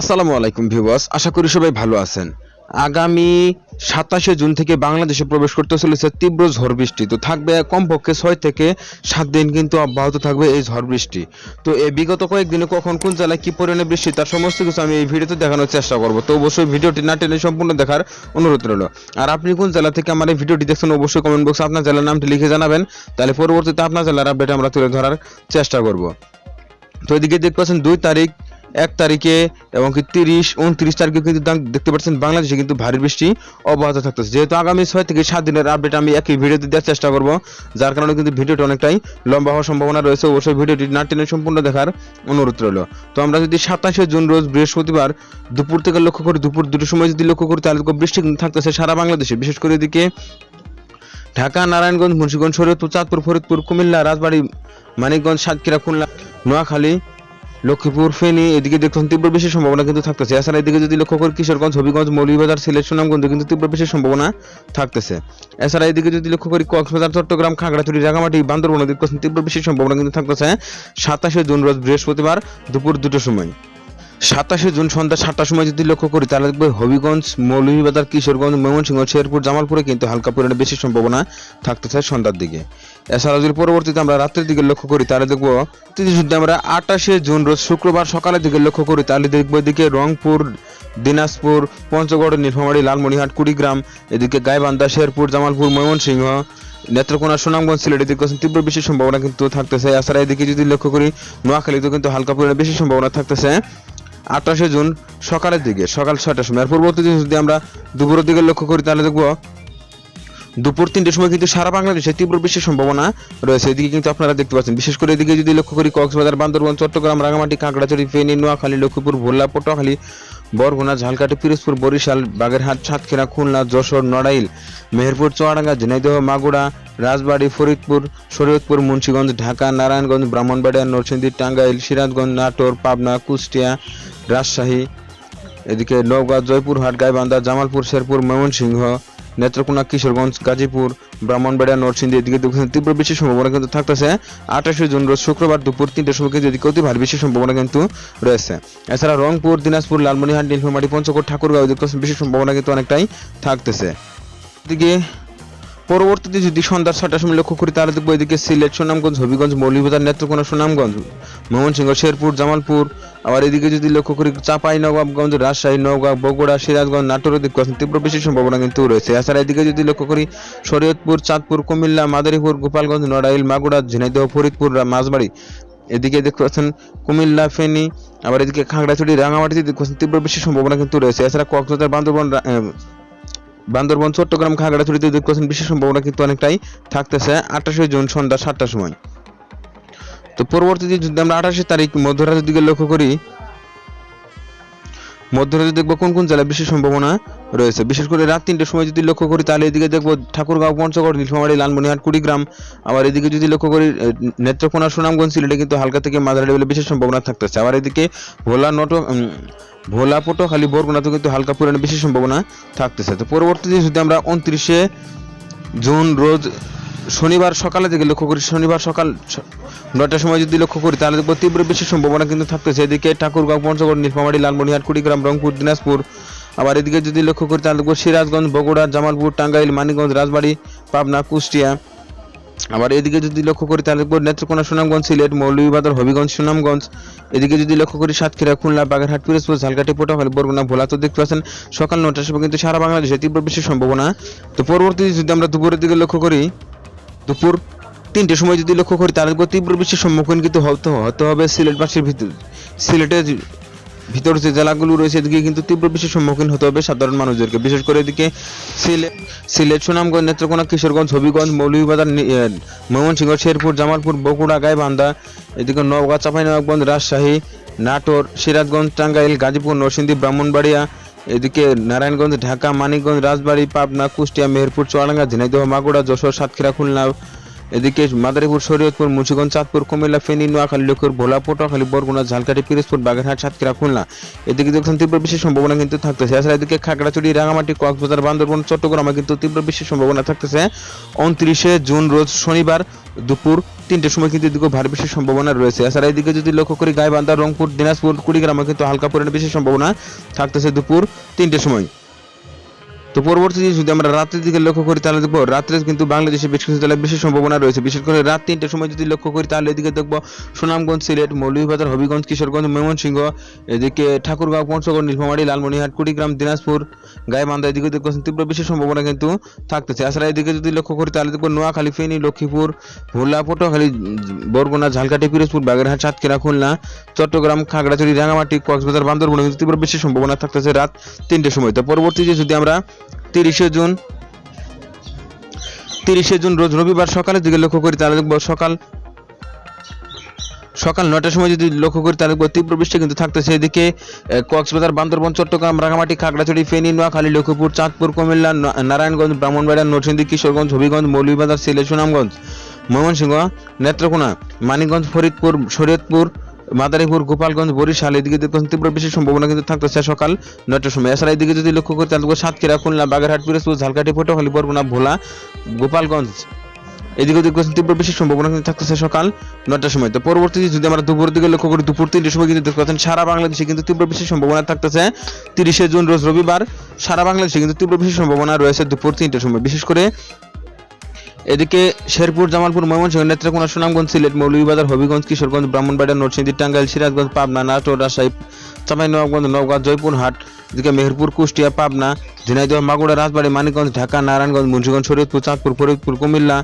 আসসালামু আলাইকুম ভিউয়ার্স, আশা করি সবাই ভালো আছেন। আগামী সাতাশে জুন থেকে বাংলাদেশে প্রবেশ করতে চলেছে তীব্র ঝড় বৃষ্টি। তো থাকবে কমপক্ষে ছয় থেকে সাত দিন কিন্তু অব্যাহত থাকবে এই ঝড় বৃষ্টি। তো এই বিগত কয়েকদিনে কখন কোন জেলায় কি পরিমাণে বৃষ্টি, তার সমস্ত কিছু আমি এই ভিডিওতে দেখানোর চেষ্টা করব। তো অবশ্যই ভিডিওটি না টেনে সম্পূর্ণ দেখার অনুরোধ রইল। আর আপনি কোন জেলা থেকে আমার এই ভিডিওটি দেখছেন অবশ্যই কমেন্ট বক্সে আপনার জেলার নামটি লিখে জানাবেন। তাহলে পরবর্তীতে আপনার জেলার আপডেট আমরা তুলে ধরার চেষ্টা করব। তো এদিকে দেখতে পাচ্ছেন দুই তারিখ এক তারিখে এবং কি তিরিশ, উনত্রিশ তারিখে কিন্তু দেখতে পাচ্ছেন বাংলাদেশে কিন্তু ভারী বৃষ্টি অব্যাহত থাকতেছে। যেহেতু আগামী ছয় থেকে সাত দিনের আপডেট আমি একই ভিডিওতে দেওয়ার চেষ্টা করব, যার কারণে কিন্তু ভিডিওটা অনেকটাই লম্বা হওয়ার সম্ভাবনা রয়েছে। অবশ্যই ভিডিওটি না টেনে সম্পূর্ণ দেখার অনুরোধ রইল। তো আমরা যদি সাতাশে জুন রোজ বৃহস্পতিবার দুপুর থেকে লক্ষ্য করি, দুপুর দুটোর সময় যদি লক্ষ্য করি, তাহলে বৃষ্টি কিন্তু থাকতেছে সারা বাংলাদেশে। বিশেষ করে এদিকে ঢাকা, নারায়ণগঞ্জ, মুন্সিগঞ্জ, শরীয়তপুর, চাঁদপুর, ফরিদপুর, কুমিল্লা, রাজবাড়ী, মানিকগঞ্জ, সাতক্ষীরা, খুলনা, নোয়াখালী লক্ষ্মীপুর, ফেনি, এদিকে দেখুন তীব্র বেশি সম্ভাবনা কিন্তু থাকতেছে। এছাড়া এদিকে যদি লক্ষ্য করি কিশোরগঞ্জ, হবিগঞ্জ, মৌলভীবাজার, সিলেট, সুনামগঞ্জে কিন্তু তীব্র বেশি সম্ভাবনা থাকতেছে। এছাড়া এদিকে যদি লক্ষ্য করি কক্সবাজার, চট্টগ্রাম, খাগড়াছড়ি রাঙামাটি বান্দরবন, এদিকে তীব্র বেশি সম্ভাবনা কিন্তু থাকতেছে। সাতাশে জুন রোজ বৃহস্পতিবার দুপুর দুটোর সময়। সাতাশে জুন সন্ধ্যা সাতটার সময় যদি লক্ষ্য করি, তাহলে দেখবে হবিগঞ্জ, মৌলভীবাজার, কিশোরগঞ্জ, ময়মনসিংহ, শেরপুর, জামালপুরে কিন্তু হালকা পরিমাণে বেশি সম্ভাবনা থাকতেছে সন্ধ্যার দিকে। এছাড়াও যদি পরবর্তীতে আমরা রাত্রের দিকে লক্ষ্য করি, তাহলে দেখব যদি আমরা আটাশে জুন রোজ শুক্রবার সকালের দিকে লক্ষ্য করি, তাহলে দেখব এদিকে রংপুর, দিনাজপুর, পঞ্চগড়, নীলফামারী লালমনিহাট কুড়িগ্রাম, এদিকে গাইবান্ধা, শেরপুর, জামালপুর, ময়মনসিংহ, নেত্রকোনা, সুনামগঞ্জ, সিলেট এদিকে তীব্র বেশি সম্ভাবনা কিন্তু থাকতেছে। এছাড়া এদিকে যদি লক্ষ্য করি, নোয়াখালীতেও কিন্তু হালকা পরিমাণে বেশি সম্ভাবনা থাকতেছে। আঠাশে জুন সকালের দিকে, সকাল ছয়টার সময়। আর পরবর্তী দিন যদি আমরা দুপুরের দিকে লক্ষ্য করি, তাহলে দেখব দুপুর তিনটের সময় কিন্তু সারা বাংলাদেশে তীব্র বৃষ্টির সম্ভাবনা রয়েছে। এদিকে কিন্তু আপনারা দেখতে পাচ্ছেন, বিশেষ করে এদিকে যদি লক্ষ্য করি, কক্সবাজার, বান্দরবান, চট্টগ্রাম রাঙামাটি কাঁকড়াছড়ি, ফেনী, নোয়াখালী, লক্ষ্মীপুর, ভোলা, পটুয়াখালী, বরগুনা, ঝালকাঠি, পিরোজপুর, বরিশাল, বাগেরহাট, সাতক্ষীরা, খুলনা, যশোর, নড়াইল, মেহেরপুর, চুয়াডাঙ্গা, ঝিনাইদহ মাগুড়া রাজবাড়ী, ফরিদপুর, শরীয়তপুর, মুন্সিগঞ্জ, ঢাকা, নারায়ণগঞ্জ, ব্রাহ্মণবাড়িয়া, নরসিংদী, টাঙ্গাইল, সিরাজগঞ্জ, নাটোর, পাবনা, কুষ্টিয়া, রাজশাহী, এদিকে নওগাঁ, জয়পুরহাট, গাইবান্ধা, জামালপুর, শেরপুর, ময়মনসিংহ নেত্রকোনা, কিশোরগঞ্জ, গাজীপুর, ব্রাহ্মণবাড়িয়া, নরসিংদী এদিকে তীব্র বৃষ্টির সম্ভাবনা কিন্তু থাকতেছে। আঠাশে জুন রোজ শুক্রবার দুপুর তিনটার সময় কিন্তু এদিকে অতি ভারী বৃষ্টির সম্ভাবনা কিন্তু রয়েছে। এছাড়া রংপুর, দিনাজপুর লালমনিহাট নীলফামারী, পঞ্চকোট, ঠাকুরগাঁও এদিকে বৃষ্টির সম্ভাবনা কিন্তু অনেকটাই থাকতেছে। এদিকে পরবর্তীতে যদি সন্ধ্যার ছটার সময় লক্ষ্য করি, তাহলে দেখব এদিকে সিলেট, সুনামগঞ্জ, হবিগঞ্জ, মৌলভীবাজার, নেত্রকোনা, সুনামগঞ্জ, ময়মনসিংহ, শেরপুর, জামালপুর। আবার এদিকে যদি লক্ষ্য করি, চাপাই, নবাবগঞ্জ, রাজশাহী, নওগাঁ, বগুড়া, সিরাজগঞ্জ, নাটোর দিকে তীব্র বেশি সম্ভাবনা কিন্তু রয়েছে। এছাড়া এদিকে যদি লক্ষ্য করি, শরীয়তপুর, চাঁদপুর, কুমিল্লা, মাদারীপুর, গোপালগঞ্জ, নড়াইল মাগুড়া ঝিনাইদহ, ফরিদপুর, মাঝবাড়ি। এদিকে দেখতে পাচ্ছেন কুমিল্লা, ফেনী, আবার এদিকে খাগড়াছড়ি, রাঙামাটিতে দেখতে পাচ্ছেন তীব্র বেশি সম্ভাবনা কিন্তু রয়েছে। এছাড়া কক্সবাজার, বান্দরবান বান্দরবান, চট্টগ্রাম, খাগড়াছড়িতে দুই পার্সেন্ট বৃষ্টির সম্ভাবনা কিন্তু অনেকটাই থাকতেছে আঠাশে জুন সন্ধ্যা সাতটার সময়। তো পরবর্তীতে যদি আমরা আঠাশে তারিখ মধ্যরাতের দিকে লক্ষ্য করি মধ্যরাতে দেখব কোন কোন জেলায় বেশি সম্ভাবনা রয়েছে। বিশেষ করে রাত তিনটের সময় যদি লক্ষ্য করি, তাহলে এদিকে দেখব ঠাকুরগাঁও, পঞ্চগড়, নীলফামারী, লালমনিহাট, কুড়িগ্রাম। আবার এদিকে যদি লক্ষ্য করি নেত্রকোনা, সুনামগঞ্জ, সিলেটে কিন্তু হালকা থেকে মাঝারি লেভেলে বেশি সম্ভাবনা থাকতেছে। আবার এদিকে ভোলা, নট ভোলা, পটুয়াখালী, বরগুনাতেও কিন্তু হালকা পরিমাণে বেশি সম্ভাবনা থাকতেছে। তো পরবর্তীতে যদি আমরা উনত্রিশে জুন রোজ শনিবার সকালে থেকে লক্ষ্য করি, শনিবার সকাল নয়টার সময় যদি লক্ষ্য করি, তাহলে দেখব তীব্র বেশি সম্ভাবনা কিন্তু থাকতেছে। এদিকে ঠাকুরগাঁও, পঞ্চগড়, নীলফামারী, লালমনিহাট, কুড়িগ্রাম, রংপুর, দিনাজপুর। আবার এদিকে যদি লক্ষ্য করি, তাহলে দেখব সিরাজগঞ্জ, বগুড়া, জামালপুর, টাঙ্গাইল, মানিকগঞ্জ, রাজবাড়ি, পাবনা, কুষ্টিয়া। আবার এদিকে যদি লক্ষ্য করি, তাহলে দেখব নেত্রকোনা, সুনামগঞ্জ, সিলেট, মৌলভীবাজার, হবিগঞ্জ, সুনামগঞ্জ। এদিকে যদি লক্ষ্য করি, সাতক্ষীরা, খুলনা, বাগেরহাট, পিরোজপুর, ঝালকাঠি পটুয়াখালী বরগুনা, ভোলা, তো দেখতে পাচ্ছেন, সকাল নটার সময় কিন্তু সারা বাংলাদেশে তীব্র বেশি সম্ভাবনা। তো পরবর্তীতে যদি আমরা দুপুরের দিকে লক্ষ্য করি দুপুর তিনটের সময় যদি লক্ষ্য করি, তাহলে তীব্র বৃষ্টির সম্মুখীন কিন্তু হতে হতে হবে সিলেটবাসীর ভিতর সিলেটের ভিতর যে জেলাগুলো রয়েছে, এদিকে কিন্তু তীব্র বৃষ্টির সম্মুখীন হতে হবে সাধারণ মানুষদেরকে। বিশেষ করে এদিকে সিলেট সিলেট, সুনামগঞ্জ, নেত্রকোনা, কিশোরগঞ্জ, হবিগঞ্জ, মৌলভীবাজার ময়মনসিংহ, শেরপুর, জামালপুর, বগুড়া, গাইবান্ধা, এদিকে নওগাঁ, চাঁপাইনবাবগঞ্জ, রাজশাহী, নাটোর, সিরাজগঞ্জ, টাঙ্গাইল, গাজীপুর, নরসিংদী, ব্রাহ্মণবাড়িয়া এদিকে নারায়ণগঞ্জ ঢাকা মানিকগঞ্জ রাজবাড়ী পাবনা কুষ্টিয়া মেহেরপুর চুয়াডাঙ্গা ঝিনাইদহ মাগুড়া যশোর সাতক্ষীরা খুলনা এদিকে মাদারীপুর, শরীয়তপুর, মুন্সিগঞ্জ, চাঁদপুর, কুমিল্লা, ফেনী, নোয়াখালী লক্ষ্মীর ভোলা পটুয়াখালী বরগুনা, ঝালকাঠি, পিরোজপুর, বাগেরহাট, সাতক্ষীরা, খুলনা। এদিকে দেখছেন তীব্র বৃষ্টির সম্ভাবনা কিন্তু থাকতেছে। এছাড়া এদিকে খাগড়াছড়ি রাঙামাটি কক্সবাজার, বান্দরবন, চট্টগ্রামে কিন্তু তীব্র বৃষ্টির সম্ভাবনা থাকতেছে। উনত্রিশে জুন, রোজ শনিবার দুপুর তিনটের সময় কিন্তু এদিকে ভারী বৃষ্টির সম্ভাবনা রয়েছে। এছাড়া এদিকে যদি লক্ষ্য করি, গাইবান্ধা, রংপুর, দিনাজপুর, কুড়িগ্রামে কিন্তু হালকা পরিমাণে বৃষ্টির সম্ভাবনা থাকতেছে দুপুর তিনটের সময়। তো পরবর্তী যদি আমরা রাত্রের দিকে লক্ষ্য করি, তাহলে দেখব রাত্রে কিন্তু বাংলাদেশে বেশ কিছু জেলায় বেশি সম্ভাবনা রয়েছে। বিশেষ করে রাত তিনটের সময় যদি লক্ষ্য করি, তাহলে এদিকে দেখব সুনামগঞ্জ সিলেট, মৌলভীবাজার, হবিগঞ্জ, কিশোরগঞ্জ, ময়মনসিংহ, এদিকে ঠাকুরগাঁও, পঞ্চগড়, নীলফামারী, লালমনিরহাট, কুড়িগ্রাম, দিনাজপুর, গাইবান্ধা, এদিকে দেখব তীব্র বেশি সম্ভাবনা কিন্তু থাকতেছে। এছাড়া এদিকে যদি লক্ষ্য করি, তাহলে দেখব নোয়াখালী, ফেনী, লক্ষ্মীপুর, ভোলা, পটুয়াখালী, বরগুনা, ঝালকাঠি, পিরোজপুর, বাগেরহাট, সাতক্ষীরা, খুলনা, চট্টগ্রাম, খাগড়াছড়ি, রাঙামাটি, কক্সবাজার, বান্দরবনে কিন্তু তীব্র বেশি সম্ভাবনা থাকতেছে রাত তিনটের সময়। তো পরবর্তী যে যদি আমরা তিরিশে জুন। তিরিশে জুন রোজ রবিবার সকালের দিকে লক্ষ্য করি তাহলে দেখব সকাল সকাল নয়টার সময় যদি লক্ষ্য করি তাহলে তীব্র বৃষ্টি কিন্তু থাকতেছে এদিকে আহ, কক্সবাজার বান্দরবন চট্টগ্রাম রাঙামাটি খাগড়াছড়ি ফেনী নোয়াখালী লক্ষ্মীপুর চাঁদপুর কুমিল্লা নারায়ণগঞ্জ ব্রাহ্মণবাড়িয়া নরসিংদী কিশোরগঞ্জ হবিগঞ্জ মৌলভীবাজার সিলেট সুনামগঞ্জ ময়মনসিংহ নেত্রকোনা মানিকগঞ্জ ফরিদপুর শরীয়তপুর মাদারীপুর, গোপালগঞ্জ, বরিশাল, এদিকে তীব্র বৃষ্টির সম্ভাবনা কিন্তু থাকতেছে সকাল নয়টার সময়। এছাড়া এদিকে যদি লক্ষ্য করি, তাহলে সাতক্ষীরা, খুলনা, বাগেরহাট, পিরোজপুর, ঝালকাঠি পটুয়াখালী বরগুনা, ভোলা, গোপালগঞ্জ। এদিকে দেখবেন তীব্র বৃষ্টির সম্ভাবনা কিন্তু থাকতেছে সকাল নয়টার সময়। তো পরবর্তী যদি আমরা দুপুর দিকে লক্ষ্য করি, দুপুর তিনটের সময় কিন্তু দেখতে পাচ্ছেন সারা বাংলাদেশে কিন্তু তীব্র বৃষ্টির সম্ভাবনা থাকতেছে। তিরিশে জুন, রোজ রবিবার, সারা বাংলাদেশে কিন্তু তীব্র বৃষ্টির সম্ভাবনা রয়েছে দুপুর তিনটের সময়। বিশেষ করে এদিকে শেরপুর, জামালপুর, ময়মনসিংহ নেত্রকোনা, সুনামগঞ্জ, সিলেট, মৌলভীবাজার, হবিগঞ্জ, কিশোরগঞ্জ, ব্রাহ্মণবাড়িয়া, নরসিংদী, টাঙ্গাইল, সিরাজগঞ্জ, পাবনা, নাটোর, রাজশাহী চাঁপাইনবাবগঞ্জ নওগাঁ, জয়পুরহাট, এদিকে মেহেরপুর, কুষ্টিয়া, পাবনা, ঝিনাইদহ মাগুড়া রাজবাড়ী, মানিকগঞ্জ, ঢাকা, নারায়ণগঞ্জ, মুন্সিগঞ্জ, শরীয়তপুর, চাঁদপুর, ফরিদপুর, কুমিল্লা,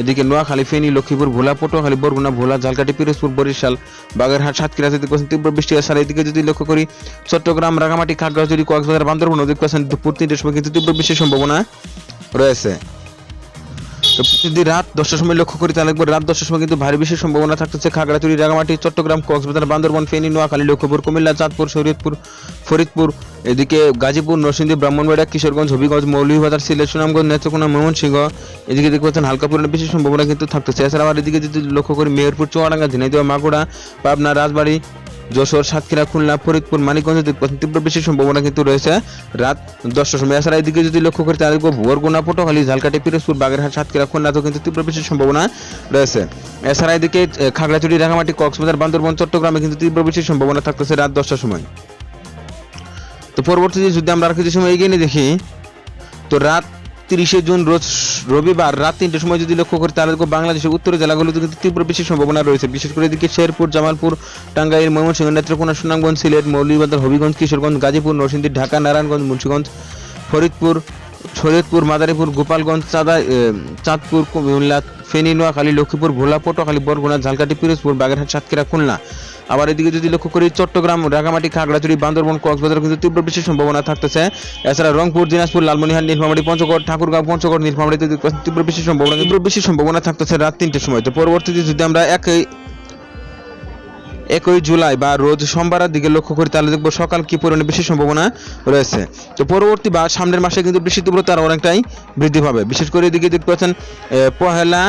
এদিকে নোয়াখালী, ফেনী, লক্ষ্মীপুর, ভোলা, পটুয়াখালী, বরগুনা, ভোলা, ঝালকাঠি, পিরোজপুর, বরিশাল, বাগেরহাট, সাতক্ষীরা, যদি কোথাও তীব্র বৃষ্টি আসার এদিকে যদি লক্ষ্য করি, চট্টগ্রাম, রাঙামাটি, খাগড়াছড়ি, কক্সবাজার, বান্দরবন নদী পাচ্ছেন দুপুর তিনটের সময় কিন্তু তীব্র বৃষ্টির সম্ভাবনা রয়েছে। তো যদি রাত দশটার সময় লক্ষ্য করি, তাহলে একবার রাত দশটার সময় কিন্তু ভারী বৃষ্টির সম্ভাবনা থাকতেছে। খাগড়াছড়ি রাঙামাটি চট্টগ্রাম, কক্সবাজার, বান্দরবন, ফেনী, নোয়াখালী, লক্ষ্মীপুর, কুমিল্লা, চাঁদপুর, শরীয়তপুর, ফরিদপুর, এদিকে গাজীপুর, নরসিংদী, ব্রাহ্মণবাড়িয়া, কিশোরগঞ্জ, হবিগঞ্জ, মৌলভীবাজার, সিলেট, সুনামগঞ্জ, নেত্রকোনা, ময়মনসিংহ, এদিকে দেখতে পাচ্ছেন হালকা পরিমাণে বেশি সম্ভাবনা কিন্তু থাকতেছে। এছাড়া আবার এদিকে যদি লক্ষ্য করি, মেহেরপুর, চুয়াডাঙ্গা, ঝিনাইদহ মাগুড়া পাবনা, রাজবাড়ী যশোর, সাতক্ষীরা, খুলনা, ফরিদপুর, মানিকগঞ্জ তীব্র বেশি সম্ভাবনা কিন্তু রয়েছে, রাত দশটার সময়। এছাড়া এদিকে যদি লক্ষ্য করি, তাহলে দেখব ভুয়ারগোনা পটুয়াখালী, ঝালকাঠি, পিরোজপুর, বাগেরহাট, সাতক্ষীরা, খুলনাতেও কিন্তু তীব্র বেশি সম্ভাবনা রয়েছে। এছাড়া এদিকে খাগড়াছড়ি রাঙামাটি কক্সবাজার, বান্দরবন, চট্টগ্রামে কিন্তু তীব্র বেশি সম্ভাবনা থাকতেছে রাত দশটার সময়। তো পরবর্তীতে যদি আমরা আর কিছু সময় এগিয়ে নিয়ে দেখি, তো রাত তিরিশে জুন রোজ রবিবার রাত তিনটের সময় যদি লক্ষ্য করি, তাহলে বাংলাদেশের উত্তরের জেলাগুলোতে কিন্তু তীব্র বেশি সম্ভাবনা রয়েছে। বিশেষ করে এদিকে শেরপুর, জামালপুর, টাঙ্গাইল, ময়মনসিংহ, নেত্রকোনা, সুনামগঞ্জ, সিলেট, মৌলভীবাজার, হবিগঞ্জ, কিশোরগঞ্জ, গাজীপুর, নরসিংদী, ঢাকা, নারায়ণগঞ্জ, মুন্সিগঞ্জ, ফরিদপুর শরীয়তপুর মাদারীপুর, গোপালগঞ্জ, চাঁদা চাঁদপুর, কুমিল্লা, ফেনী, নোয়াখালী, লক্ষ্মীপুর ভোলা পটুয়াখালী বরগুনা, ঝালকাঠি, পিরোজপুর, বাগেরহাট, সাতক্ষীরা, খুলনা। আবার এদিকে যদি লক্ষ্য করি, চট্টগ্রাম রাঙামাটি খাগড়াছড়ি, বান্দরবন, কক্সবাজার কিন্তু তীব্র বেশি সম্ভাবনা থাকতেছে। এছাড়া রংপুর, দিনাজপুর, লালমনিরহাট, নীলফামারী, পঞ্চগড়, ঠাকুরগাঁও, পঞ্চগড়, নীলফামারীতে তীব্র বেশি সম্ভাবনা তীব্র বেশি সম্ভাবনা থাকতেছে রাত তিনটের সময়। তো পরবর্তীতে যদি আমরা একই একই জুলাই বা রোজ সোমবারের দিকে লক্ষ্য করি, তাহলে দেখব সকাল কি পরিমাণে বেশি সম্ভাবনা রয়েছে। তো পরবর্তী বা সামনের মাসে কিন্তু বৃষ্টি তীব্রতা অনেকটাই বৃদ্ধি পাবে। বিশেষ করে এদিকে দেখতে পাচ্ছেন পহেলা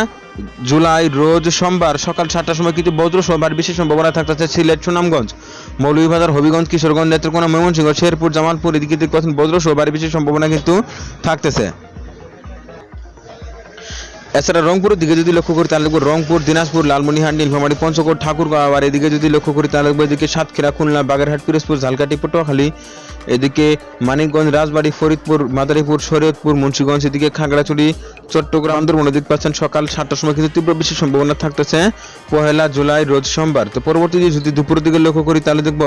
জুলাই রোজ সোমবার সকাল সাতটার সময় কিছু বজ্র সোমবার বিশেষ সম্ভাবনা থাকতেছে সিলেট সুনামগঞ্জ। মৌলভীবাজার, হবিগঞ্জ, কিশোরগঞ্জ, নেত্রকোনা, ময়মনসিংহ, শেরপুর, জামালপুর, এদিকে কথা বজ্র সোমবার বিশেষ সম্ভাবনা কিন্তু থাকতেছে। এছাড়া রংপুরের দিকে যদি লক্ষ্য করি, তাহলে রংপুর, দিনাজপুর লালমনিরহাট নীলফামারী, পঞ্চগড়, ঠাকুরগাঁও আবার এদিকে যদি লক্ষ্য করি, তাহলে এদিকে সাতক্ষীরা, খুলনা, বাগেরহাট, পিরোজপুর, ঝালকাঠি, পটুয়াখালী, এদিকে মানিকগঞ্জ, রাজবাড়ী, ফরিদপুর, মাদারীপুর, শরীয়তপুর, মুন্সিগঞ্জ, এদিকে খাগড়াছড়ি, চট্টগ্রাম আন্দরবন দিক পাচ্ছেন সকাল সাতটার সময়, কিন্তু তীব্র বেশি সম্ভাবনা থাকতেছে। পহেলা জুলাই, রোজ সোমবার। তো পরবর্তীতে যদি দুপুরের দিকে লক্ষ্য করি, তাহলে দেখব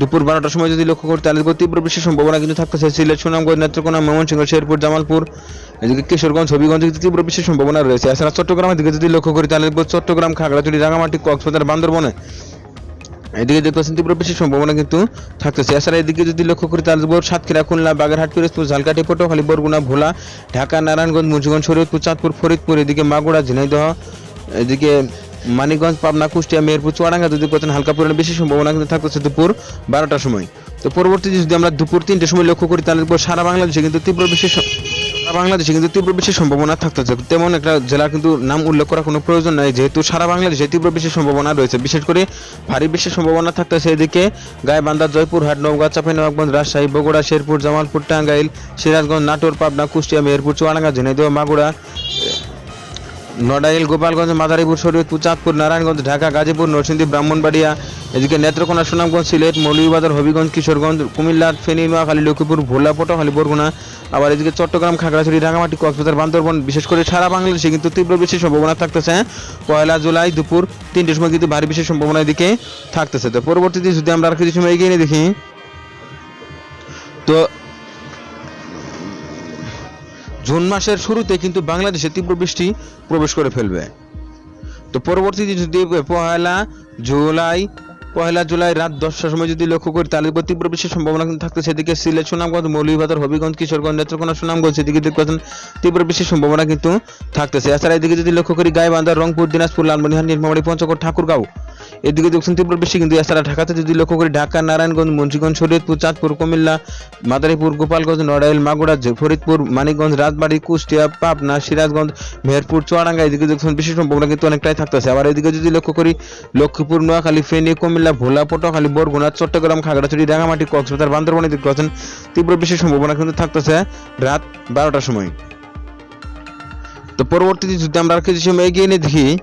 দুপুর বারোটার সময় যদি লক্ষ্য করি তাহলে তীব্র বেশি সম্ভাবনা কিন্তু থাকতেছে। সিলেট, সুনামগঞ্জ, নেত্রকোনা, ময়মনসিংহ, শেরপুর, জামালপুর, এদিকে কিশোরগঞ্জ, হবিগঞ্জ তীব্র বেশি সম্ভাবনা রয়েছে। এছাড়া চট্টগ্রামের দিকে যদি লক্ষ্য করি, তাহলে চট্টগ্রাম, খাগড়াছড়ি রাঙামাটি কক্সবাজার, বান্দরবনে এদিকে দেখতে পাচ্ছেন তীব্র বেশি সম্ভাবনা কিন্তু থাকতেছে। এছাড়া এদিকে যদি লক্ষ্য করি, তাহলে সাতক্ষীরা, খুলনা, বাগেরহাট, পিরোজপুর, ঝালকাঠি, পটুয়াখালী, বরগুনা, ভোলা, ঢাকা, নারায়ণগঞ্জ, মুন্সিগঞ্জ, শরীয়তপুর, চাঁদপুর, ফরিদপুর, এদিকে মাগুড়া ঝিনাইদহ, এদিকে মানিকগঞ্জ, পাবনা, কুষ্টিয়া মেহেরপুর চুয়াডাঙ্গা যদি পাচ্ছেন হালকা পরিমাণে বেশি সম্ভাবনা কিন্তু থাকতেছে দুপুর বারোটার সময়। তো পরবর্তীতে যদি আমরা দুপুর তিনটের সময় লক্ষ্য করি, তাহলে সারা বাংলাদেশে কিন্তু তীব্র বেশি স- বাংলাদেশে কিন্তু তীব্র বৃষ্টির সম্ভাবনা থাকতেছে তেমন একটা জেলার কিন্তু নাম উল্লেখ করার কোনো প্রয়োজন নাই, যেহেতু সারা বাংলাদেশে তীব্র বৃষ্টির সম্ভাবনা রয়েছে। বিশেষ করে ভারী বৃষ্টির সম্ভাবনা থাকতেছে এদিকে গাইবান্ধা, জয়পুরহাট, নওগাঁ, চাঁপাইনবাবগঞ্জ, রাজশাহী, বগুড়া, শেরপুর, জামালপুর, টাঙ্গাইল, সিরাজগঞ্জ, নাটোর, পাবনা, কুষ্টিয়া মেহেরপুর চুয়াডাঙ্গা, ঝিনাইদহ, মাগুরা নড়াইল, গোপালগঞ্জ, মাদারীপুর, শরীয়তপুর, চাঁদপুর, নারায়ণগঞ্জ, ঢাকা, গাজীপুর, নরসিংদী, ব্রাহ্মণবাড়িয়া, এদিকে নেত্রকোনা, সুনামগঞ্জ, সিলেট, মৌলভীবাজার, হবিগঞ্জ, কিশোরগঞ্জ, কুমিল্লা ফেনী নোয়াখালী লক্ষ্মীপুর ভোলা পটুয়াখালী বরগুনা আবার এদিকে চট্টগ্রাম, খাগড়াছড়ি, রাঙামাটি, কক্সবাজার, বান্দরবন, বিশেষ করে সারা বাংলাদেশে কিন্তু তীব্র বৃষ্টির সম্ভাবনা থাকতেছে। পয়লা জুলাই দুপুর তিনটের সময় কিন্তু ভারী বৃষ্টির সম্ভাবনা এদিকে থাকতেছে। তো পরবর্তীতে যদি আমরা আর কিছু সময় এগিয়ে নিয়ে দেখি। তো জুন মাসের শুরুতে কিন্তু বাংলাদেশে তীব্র বৃষ্টি প্রবেশ করে ফেলবে। তো পরবর্তীতে যদি পহেলা জুলাই পহেলা জুলাই রাত দশটার সময় যদি লক্ষ্য করি, তাহলে তীব্র বৃষ্টির সম্ভাবনা কিন্তু থাকতে সেদিকে সিলেট, সুনামগঞ্জ, মৌলভীবাজার, হবিগঞ্জ, কিশোরগঞ্জ, নেত্রকোনা, সুনামগঞ্জ সেদিকে দেখতে পাচ্ছেন তীব্র বৃষ্টির সম্ভাবনা কিন্তু থাকতেছে। এছাড়া এদিকে যদি লক্ষ্য করি, গাইবান্ধা, রংপুর, দিনাজপুর, লালমনিরহাট, নীলফামারী, পঞ্চগড়, ঠাকুরগাঁও এদিকে দেখছেন তীব্র বৃষ্টি, কিন্তু এছাড়া ঢাকাতে যদি লক্ষ্য করি, ঢাকা, নারায়ণগঞ্জ, মুন্সিগঞ্জ, শরীয়তপুর, চাঁদপুর, কুমিল্লা, মাদারীপুর, গোপালগঞ্জ, নড়াইল, মাগুরা, জে- ফরিদপুর, মানিকগঞ্জ, রাজবাড়ি, কুষ্টিয়া, পাবনা, সিরাজগঞ্জ, মেহেরপুর, চুয়াডাঙ্গা, এদিকে দেখছেন বিশেষ সম্ভাবনা কিন্তু অনেকটাই থাকতেছে। আবার এদিকে যদি লক্ষ্য করি, লক্ষ্মীপুর, নোয়াখালী, ফেনী, কুমিল্লা, ভোলা, পটুয়াখালী, বরগুনা, চট্টগ্রাম, খাগড়াছড়ি রাঙামাটি কক্সবাজার, বান্দরবান এদিকে পাচ্ছেন তীব্র বৃষ্টির সম্ভাবনা কিন্তু থাকতেছে রাত বারোটার সময়। তো পরবর্তীতে যদি আমরা আর কিছু সময় এগিয়ে নিয়ে দেখি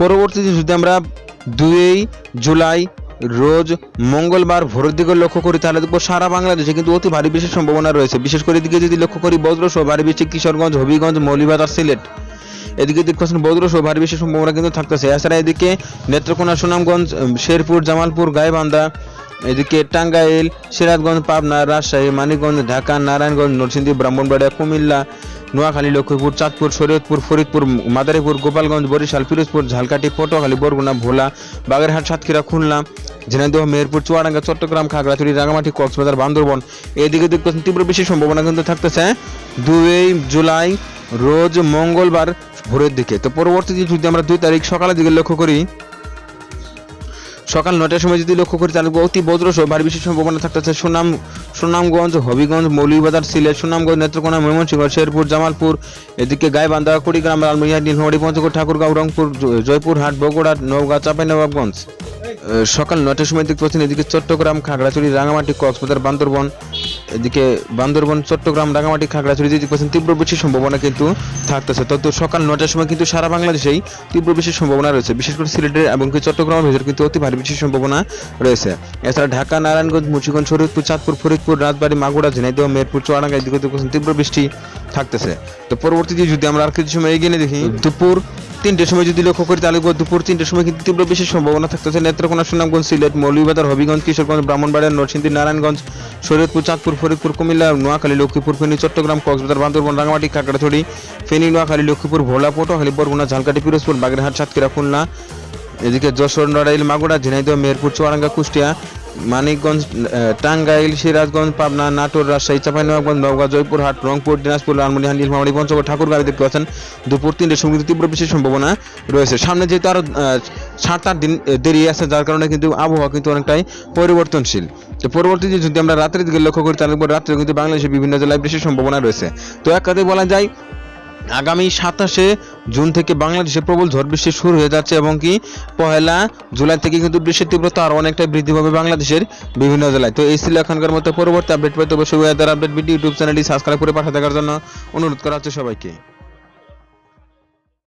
পরবর্তীতে যদি আমরা দুই জুলাই রোজ মঙ্গলবার ভোরের দিকে লক্ষ্য করি, তাহলে দেখব সারা বাংলাদেশে কিন্তু অতি ভারী বৃষ্টির সম্ভাবনা রয়েছে। বিশেষ করে এদিকে যদি লক্ষ্য করি, বজ্রসহ ভারী বৃষ্টি কিশোরগঞ্জ, হবিগঞ্জ, মৌলিবাজার, সিলেট। এদিকে দেখছেন বজ্রসহ ভারী বৃষ্টির সম্ভাবনা কিন্তু থাকতেছে। এছাড়া এদিকে নেত্রকোনা, সুনামগঞ্জ শেরপুর, জামালপুর, গাইবান্ধা, এদিকে টাঙ্গাইল, সিরাজগঞ্জ, পাবনা, রাজশাহী, মানিকগঞ্জ, ঢাকা, নারায়ণগঞ্জ, নরসিংদী, ব্রাহ্মণবাড়িয়া, কুমিল্লা নোয়াখালী, লক্ষ্মীপুর, চাঁদপুর, শরীয়তপুর, ফরিদপুর, মাদারীপুর, গোপালগঞ্জ, বরিশাল, পিরোজপুর, ঝালকাঠি, পটুয়াখালী, বরগুনা, ভোলা, বাগেরহাট, সাতক্ষীরা, খুলনা, ঝিনাইদহ, মেহেরপুর, চুয়াডাঙ্গা, চট্টগ্রাম, খাগড়াছড়ি রাঙামাটি কক্সবাজার, বান্দরবন। এদিকে দেখতেছেন তীব্র বেশি সম্ভাবনা কিন্তু থাকতেছে। দুই জুলাই, রোজ মঙ্গলবার ভোরের দিকে। তো পরবর্তীতে যদি আমরা দুই তারিখ সকালের দিকে লক্ষ্য করি সকাল নটার সময় যদি লক্ষ্য করি, তাহলে অতি বজ্রসহ ভারী বৃষ্টির সম্ভাবনা থাকতেছে সুনাম, সুনামগঞ্জ, হবিগঞ্জ, মৌলভীবাজার, সিলেট, সুনামগঞ্জ, নেত্রকোনা, ময়মনসিংহ, শেরপুর, জামালপুর, এদিকে গাইবান্ধা, কুড়িগ্রাম লালমিয়া নীলমারি পঞ্চগড়, ঠাকুরগাঁও, রংপুর জয়পুরহাট বগুড়া, নওগাঁ, চাঁপাইনবাবগঞ্জ। নবাবগঞ্জ সকাল নটার সময় দেখতে পাচ্ছেন এদিকে চট্টগ্রাম, খাগড়াছড়ি রাঙামাটি কক্সবাজার, বান্দরবন এদিকে বান্দরবন, চট্টগ্রাম রাঙামাটি খাগড়াছড়ি দেখতে পাচ্ছেন তীব্র বৃষ্টির সম্ভাবনা কিন্তু থাকতেছে। তত সকাল নটার সময় কিন্তু সারা বাংলাদেশেই তীব্র বৃষ্টির সম্ভাবনা রয়েছে। বিশেষ করে সিলেটের এবং চট্টগ্রামের ভেতর কিন্তু অতি ভারী বৃষ্টির সম্ভাবনা রয়েছে। এছাড়া ঢাকা, নারায়ণগঞ্জ, মুন্সিগঞ্জ, শরীয়তপুর, চাঁদপুর, ফরিদপুর, রাজবাড়ী, মাগুরা, ঝিনাইদহ, মেহেরপুর, চুয়াডাঙ্গা এদিকে তীব্র বৃষ্টি থাকতেছে। তো পরবর্তীতে যদি আমরা আর কিছু সময় এগিয়ে দেখি, দুপুর তিনটের সময় যদি লক্ষ্য করি, তাহলে দুপুর তিনটের সময় কিন্তু তীব্র বৃষ্টির সম্ভাবনা থাকতেছে। নেত্রকোনা, সুনামগঞ্জ, সিলেট, মৌলভীবাজার, হবিগঞ্জ, কিশোরগঞ্জ, ব্রাহ্মণবাড়িয়া, নরসিংদী, নারায়ণগঞ্জ, শরীয়তপুর, চাঁদপুর, ফরিদপুর, কুমিল্লা, নোয়াখালী, লক্ষ্মীপুর, ফেনী, চট্টগ্রাম, কক্সবাজার, বান্দরবন রাঙামাটি খাগড়াছড়ি ফেনী, নোয়াখালী, লক্ষ্মীপুর ভোলা পটুয়াখালী বরগুনা ঝালকাঠি, পিরোজপুর, বাগেরহাট, সাতক্ষীরা, খুলনা, এদিকে যশোর, নড়াইল মাগুড়া ঝিনাইদহ, মেহেরপুর, চুয়াডাঙ্গা, কুষ্টিয়া মানিকগঞ্জ টাঙ্গাইল সিরাজগঞ্জ পাবনা নাটোর রাজশাহী চাঁপাইনবাবগঞ্জ নওগাঁ জয়পুরহাট রংপুর দিনাজপুর লালমনিরহাট নীলফামারী পঞ্চগড় ঠাকুরগাঁও দেখতে পাচ্ছেন দুপুর তিনটের সময় তীব্র বৃষ্টির সম্ভাবনা রয়েছে। সামনে যেহেতু আরও আহ, সাত আট দিন দেরি আছে যার কারণে কিন্তু আবহাওয়া কিন্তু অনেকটাই পরিবর্তনশীল। তো পরবর্তীতে যদি আমরা রাত্রের দিকে লক্ষ্য করি তাহলে রাত্রে কিন্তু বাংলাদেশের বিভিন্ন জেলায় বৃষ্টির সম্ভাবনা রয়েছে। তো এক কথায় বলা যায় আগামী সাতাশে জুন থেকে বাংলাদেশে প্রবল ঝড় বৃষ্টি শুরু হয়ে যাচ্ছে এবং কি পহেলা জুলাই থেকে কিন্তু বৃষ্টির তীব্রতা আরও অনেকটাই বৃদ্ধি পাবে বাংলাদেশের বিভিন্ন জেলায়। তো এই ছিল এখনকার মতো পরবর্তী আপডেট পেতে অবশ্যই ওয়েদার আপডেট ভিডিও ইউটিউব চ্যানেলটি সাবস্ক্রাইব করে পাঠা থাকার জন্য অনুরোধ করা হচ্ছে সবাইকে।